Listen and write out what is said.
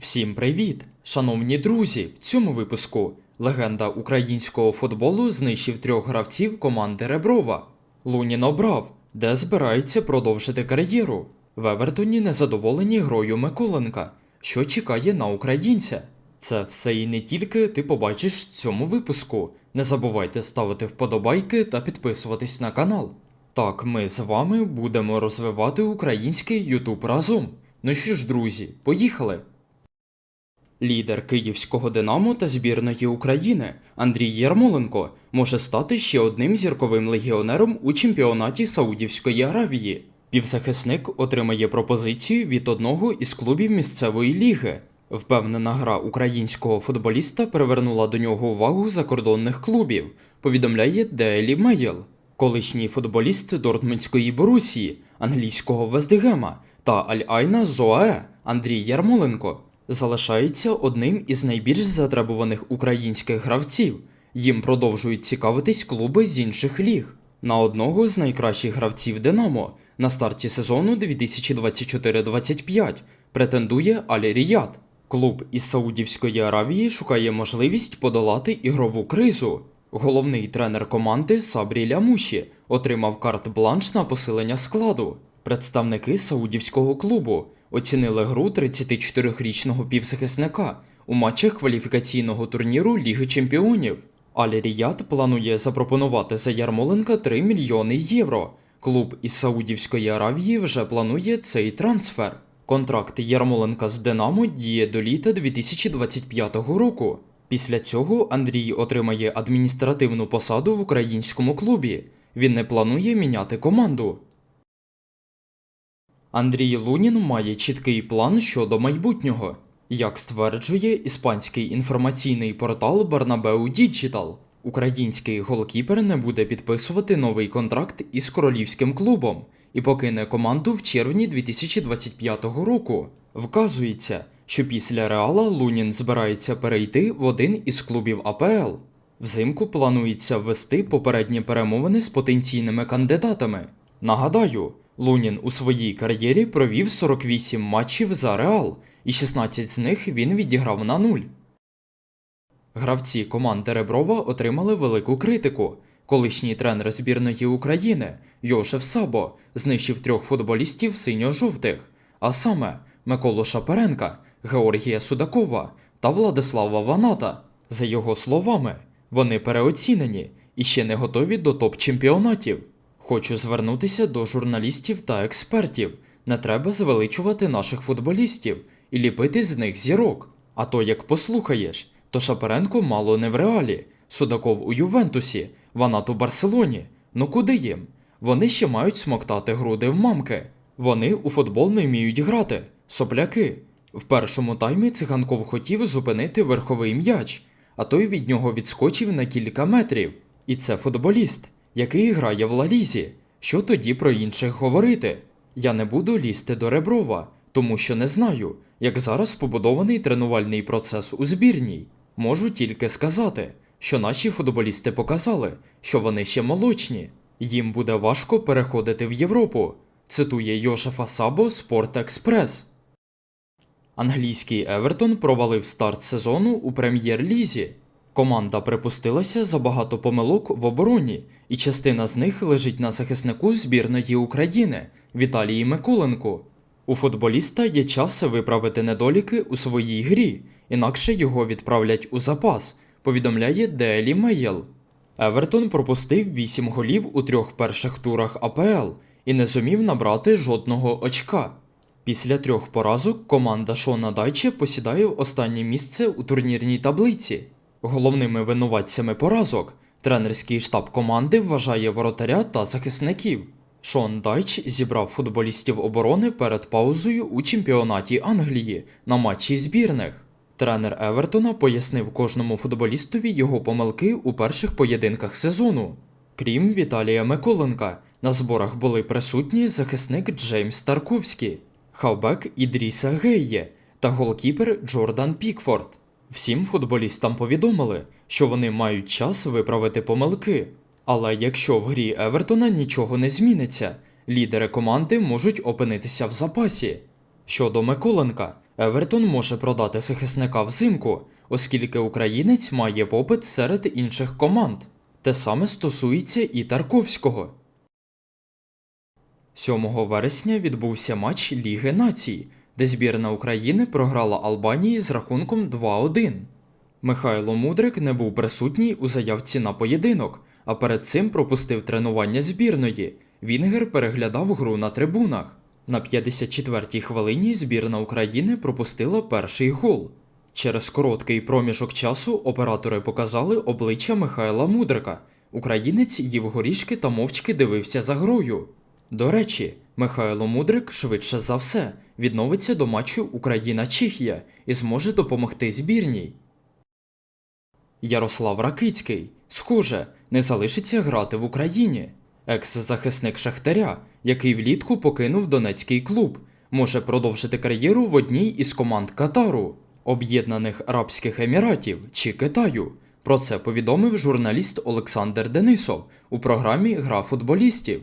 Всім привіт! Шановні друзі! В цьому випуску легенда українського футболу знищив трьох гравців команди Реброва. Лунін обрав, де збирається продовжити кар'єру. В Евертоні незадоволені грою Миколенка, що чекає на українця. Це все і не тільки ти побачиш в цьому випуску. Не забувайте ставити вподобайки та підписуватись на канал. Так, ми з вами будемо розвивати український Ютуб разом. Ну що ж, друзі, поїхали! Лідер київського Динамо та збірної України Андрій Ярмоленко може стати ще одним зірковим легіонером у чемпіонаті Саудівської Аравії. Півзахисник отримає пропозицію від одного із клубів місцевої ліги. Впевнена гра українського футболіста привернула до нього увагу закордонних клубів, повідомляє Daily Mail. Колишній футболіст Дортмундської Борусії, англійського Вездегема та Аль-Айна Зоае Андрій Ярмоленко залишається одним із найбільш затребуваних українських гравців. Їм продовжують цікавитись клуби з інших ліг. На одного з найкращих гравців Динамо на старті сезону 2024-25 претендує Аль-Ріяд. Клуб із Саудівської Аравії шукає можливість подолати ігрову кризу. Головний тренер команди Сабрі Лямуші отримав карт-бланш на посилення складу. Представники саудівського клубу оцінили гру 34-річного півзахисника у матчах кваліфікаційного турніру Ліги Чемпіонів. Аль-Ріяд планує запропонувати за Ярмоленка 3 мільйони євро. Клуб із Саудівської Аравії вже планує цей трансфер. Контракт Ярмоленка з Динамо діє до літа 2025 року. Після цього Андрій отримає адміністративну посаду в українському клубі. Він не планує міняти команду. Андрій Лунін має чіткий план щодо майбутнього. Як стверджує іспанський інформаційний портал Барнабеу Діджитал, український голкіпер не буде підписувати новий контракт із королівським клубом і покине команду в червні 2025 року. Вказується, що після Реала Лунін збирається перейти в один із клубів АПЛ. Взимку планується ввести попередні перемовини з потенційними кандидатами. Нагадаю, Лунін у своїй кар'єрі провів 48 матчів за Реал, і 16 з них він відіграв на нуль. Гравці команди Реброва отримали велику критику. Колишній тренер збірної України Йошеф Сабо знищив трьох футболістів синьо-жовтих, а саме Миколу Шаперенка, Георгія Судакова та Владислава Ваната. За його словами, вони переоцінені і ще не готові до топ-чемпіонатів. Хочу звернутися до журналістів та експертів. Не треба звеличувати наших футболістів і ліпити з них зірок. А то як послухаєш, то Шапаренко мало не в реалі, Судаков у Ювентусі, Ванат у Барселоні. Ну куди їм? Вони ще мають смоктати груди в мамки. Вони у футбол не вміють грати, сопляки. В першому таймі циганков хотів зупинити верховий м'яч, а той від нього відскочив на кілька метрів. І це футболіст, який грає в Лалізі. Що тоді про інших говорити? Я не буду лізти до Реброва, тому що не знаю, як зараз побудований тренувальний процес у збірній. Можу тільки сказати, що наші футболісти показали, що вони ще молочні. Їм буде важко переходити в Європу, цитує Йошефа Сабо Спорт Експрес. Англійський Евертон провалив старт сезону у прем'єр-лізі. Команда припустилася за багато помилок в обороні, і частина з них лежить на захиснику збірної України Віталії Миколенку. У футболіста є час виправити недоліки у своїй грі, інакше його відправлять у запас, повідомляє Daily Mail. Евертон пропустив 8 голів у трьох перших турах АПЛ і не зумів набрати жодного очка. Після трьох поразок команда Шона Дайче посідає останнє місце у турнірній таблиці. Головними винуватцями поразок тренерський штаб команди вважає воротаря та захисників. Шон Дайч зібрав футболістів оборони перед паузою у чемпіонаті Англії на матчі збірних. Тренер Евертона пояснив кожному футболістові його помилки у перших поєдинках сезону. Крім Віталія Миколенка, на зборах були присутні захисник Джеймс Тарковський, хавбек Ідріса Гейє та голкіпер Джордан Пікфорд. Всім футболістам повідомили, що вони мають час виправити помилки. Але якщо в грі Евертона нічого не зміниться, лідери команди можуть опинитися в запасі. Щодо Миколенка, Евертон може продати захисника взимку, оскільки українець має попит серед інших команд. Те саме стосується і Тарковського. 7 вересня відбувся матч Ліги Націй, де збірна України програла Албанії з рахунком 2-1. Михайло Мудрик не був присутній у заявці на поєдинок, а перед цим пропустив тренування збірної. Вінгер переглядав гру на трибунах. На 54-й хвилині збірна України пропустила перший гол. Через короткий проміжок часу оператори показали обличчя Михайла Мудрика. Українець їв горішки та мовчки дивився за грою. До речі, Михайло Мудрик швидше за все відновиться до матчу Україна-Чехія і зможе допомогти збірній. Ярослав Ракицький, схоже, не залишиться грати в Україні. Екс-захисник Шахтаря, який влітку покинув Донецький клуб, може продовжити кар'єру в одній із команд Катару, Об'єднаних Арабських Еміратів чи Китаю. Про це повідомив журналіст Олександр Денисов у програмі Гра футболістів.